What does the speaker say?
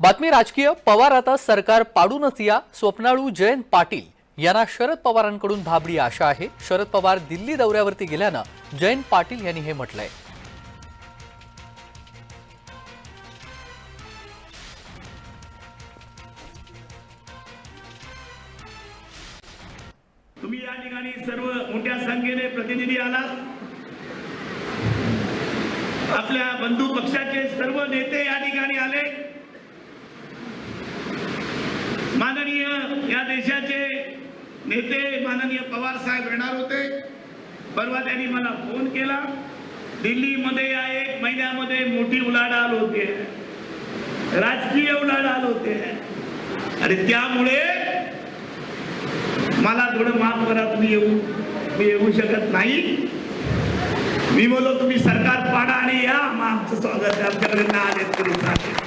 बातमी राजकीय पवार आता सरकार पाडूनच या. स्वप्नाळू जयंत पाटील यांना शरद पवारांकडून भाबडी आशा आहे. शरद पवार दिल्ली दौऱ्यावरती गेल्यानं जयंत पाटील यांनी हे म्हटलंय. तुम्ही या ठिकाणी सर्व मोठ्या संख्येने प्रतिनिधी आलात. आपल्या बंधू पक्षाचे सर्व नेते या ठिकाणी आले माननीय या देशाचे नेते माननीय पवार साहेब येणार होते. परवा त्यांनी मला फोन केला. दिल्लीमध्ये या एक महिन्यामध्ये मोठी उलाढाल होते. राजकीय उलाढाल होते. आणि त्यामुळे मला थोडं माफ करा तुम्ही येऊ मी येऊ शकत नाही. मी बोललो तुम्ही सरकार पाडा आणि या. आमचं स्वागत आमच्याकडे ना आले तरी चालेल.